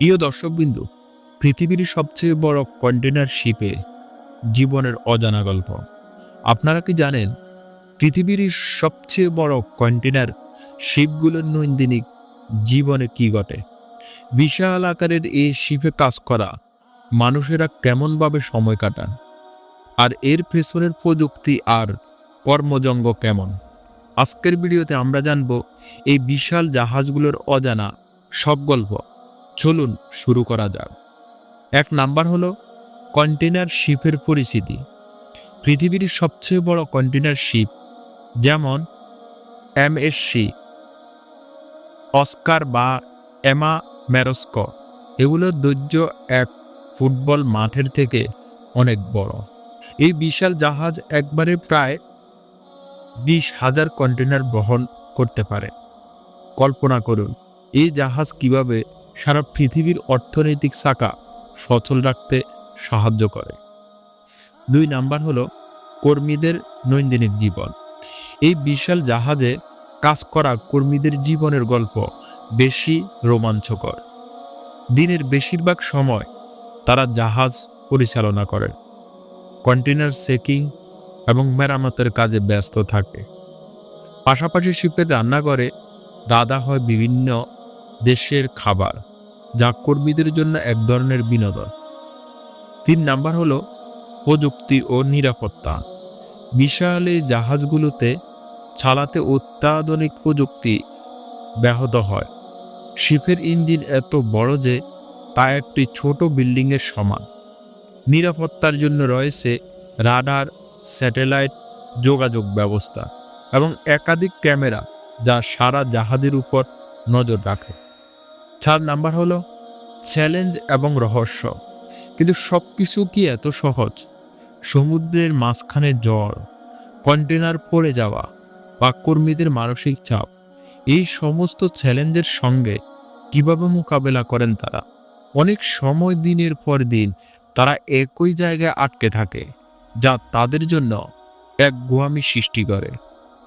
প্রিয় দর্শকবিন্দু, পৃথিবীর সবচেয়ে বড় কন্টেনার শিপে জীবনের অজানা গল্প। আপনারা কি জানেন, পৃথিবীর সবচেয়ে বড় কন্টেনার শিপগুলোর নৈন্দিনিক জীবনে কি ঘটে? বিশাল আকারের এই শিপে কাজ করা মানুষেরা কেমনভাবে সময় কাটান? আর এর পেছনের প্রযুক্তি আর কর্মজঙ্গ কেমন? আজকের ভিডিওতে আমরা জানব এই বিশাল জাহাজগুলোর অজানা সব গল্প। চলুন শুরু করা যাক। এক নাম্বার হলো কন্টেনার শিপের পরিচিতি। পৃথিবীর সবচেয়ে বড় কন্টেনার শিপ যেমন এমএসসি অস্কার বা এমা ম্যারস্ক এগুলোর দৈর্ঘ্য এক ফুটবল মাঠের থেকে অনেক বড়। এই বিশাল জাহাজ একবারে প্রায় বিশ হাজার কন্টেনার বহন করতে পারে। কল্পনা করুন, এই জাহাজ কীভাবে সারা পৃথিবীর অর্থনৈতিক শাখা সচল রাখতে সাহায্য করে। দুই নাম্বার হলো কর্মীদের নৈন্দিনিক জীবন। এই বিশাল জাহাজে কাজ করা কর্মীদের জীবনের গল্প বেশি রোমাঞ্চকর। দিনের বেশিরভাগ সময় তারা জাহাজ পরিচালনা করেন কন্টেনার চেকিং এবং মেরামতের কাজে ব্যস্ত থাকে। পাশাপাশি শিপের রান্নাঘরে রাধা হয় বিভিন্ন দেশের খাবার। যা কর্মীদের জন্য এক ধরনের বিনোদন। তিন নাম্বার হলো প্রযুক্তি ও নিরাপত্তা। বিশাল এই জাহাজগুলোতে চালাতে অত্যাধুনিক প্রযুক্তি ব্যাহত হয়। শিপের ইঞ্জিন এত বড় যে তা একটি ছোট বিল্ডিংয়ের সমান। নিরাপত্তার জন্য রয়েছে রাডার, স্যাটেলাইট যোগাযোগ ব্যবস্থা এবং একাধিক ক্যামেরা যা সারা জাহাজের উপর নজর রাখে। চার নাম্বার হলো চ্যালেঞ্জ এবং রহস্য। কিন্তু সব কিছু কি এত সহজ? সমুদ্রের মাঝখানে জ্বর কন্টেনার পড়ে যাওয়া বা কর্মীদের মানসিক চাপ, এই সমস্ত চ্যালেঞ্জের সঙ্গে কীভাবে মোকাবেলা করেন তারা? অনেক সময় দিনের পর দিন তারা একই জায়গায় আটকে থাকে, যা তাদের জন্য এক গোয়ামি সৃষ্টি করে।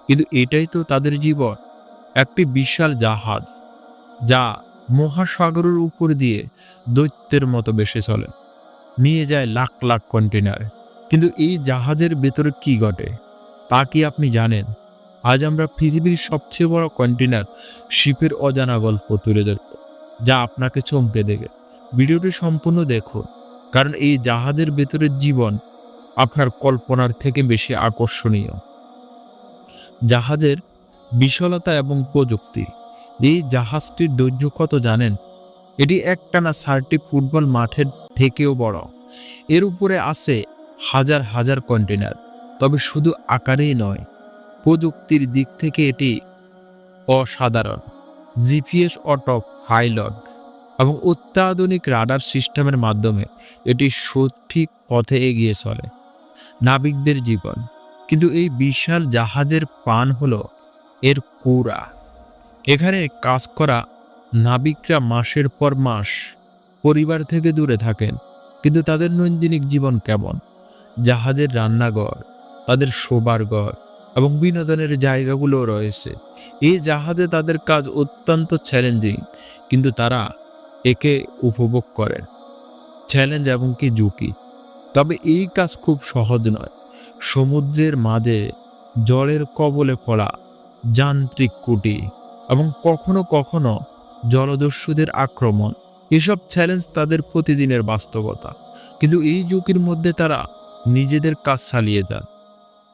কিন্তু এটাই তো তাদের জীবন, একটি বিশাল জাহাজ, যা মহাসাগরের উপর দিয়ে দৈত্যের মতো বেসে চলে। নিয়ে যায় লাখ লাখ কন্টেনার কিন্তু এই জাহাজের ভেতরে কি ঘটে? তা কি আপনি জানেন? আজ আমরা পৃথিবীর সবচেয়ে বড় কন্টেনার শিপের অজানা গল্প তুলে ধরব, যা আপনাকে চমকে দেবে। ভিডিওটি সম্পূর্ণ দেখুন, কারণ এই জাহাজের ভেতরের জীবন আপনার কল্পনার থেকে বেশি আকর্ষণীয়। জাহাজের বিশালতা এবং প্রযুক্তি। এই জাহাজটির দৈর্ঘ্য কত জানেন? এটি একটানা ষাটটি ফুটবল মাঠের থেকেও বড়। এর উপরে আছে হাজার হাজার কন্টেনার তবে শুধু আকারেই নয়, প্রযুক্তির দিক থেকে এটি অসাধারণ। জিপিএস অটো পাইলট এবং অত্যাধুনিক রাডার সিস্টেমের মাধ্যমে এটি সঠিক পথে এগিয়ে চলে, নাবিকদের জীবন। কিন্তু এই বিশাল জাহাজের পান হলো এর কুড়া। এখানে কাজ করা নাবিকরা মাসের পর মাস পরিবার থেকে দূরে থাকেন। কিন্তু তাদের নৈন্দিনিক জীবন কেমন? জাহাজের রান্নাঘর, তাদের শোবার ঘর এবং বিনোদনের জায়গাগুলো রয়েছে। এই জাহাজে তাদের কাজ অত্যন্ত চ্যালেঞ্জিং কিন্তু তারা একে উপভোগ করেন। চ্যালেঞ্জ এবং কি ঝুঁকি? তবে এই কাজ খুব সহজ নয়। সমুদ্রের মাঝে জলের কবলে পড়া যান্ত্রিক কুটি এবং কখনো কখনো জলদস্যুদের আক্রমণ। এসব চ্যালেঞ্জ তাদের প্রতিদিনের বাস্তবতা। কিন্তু এই ঝুঁকির মধ্যে তারা নিজেদের কাজ চালিয়ে যান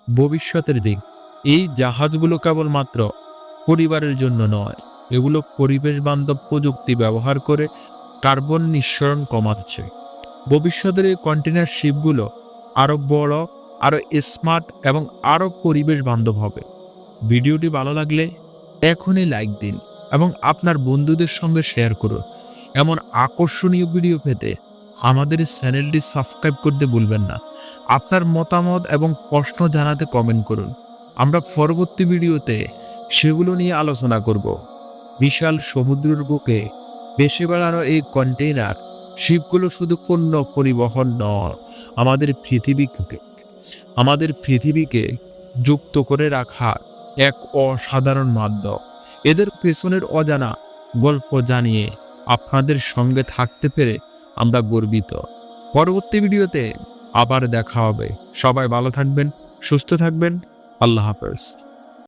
ভবিষ্যতের দিক। এই জাহাজগুলো কেবলমাত্র পরিবারের জন্য নয়, এগুলো পরিবেশ বান্ধব প্রযুক্তি ব্যবহার করে কার্বন নিঃসরণ কমাচ্ছে। ভবিষ্যতের এই কন্টেনার শিপগুলো আরও বড় আরও স্মার্ট এবং আরও পরিবেশ বান্ধব হবে। ভিডিওটি ভালো লাগলে এখনই লাইক দিন এবং আপনার বন্ধুদের সঙ্গে শেয়ার করুন। এমন আকর্ষণীয় ভিডিও পেতে আমাদের চ্যানেলটি সাবস্ক্রাইব করতে ভুলবেন না। আপনার মতামত এবং প্রশ্ন জানাতে কমেন্ট করুন। আমরা পরবর্তী ভিডিওতে সেগুলো নিয়ে আলোচনা করব। বিশাল সমুদ্রের বুকে বেশি বেড়ানো এই কন্টেইনার শিপগুলো শুধু পণ্য পরিবহন নয়, আমাদের পৃথিবীকে আমাদের পৃথিবীকে যুক্ত করে রাখা এক অসাধারণ মাধ্যম। এদের পেছনের অজানা গল্প জানিয়ে আপনাদের সঙ্গে থাকতে পেরে আমরা গর্বিত। পরবর্তী ভিডিওতে আবার দেখা হবে। সবাই ভালো থাকবেন, সুস্থ থাকবেন। আল্লাহ হাফেজ।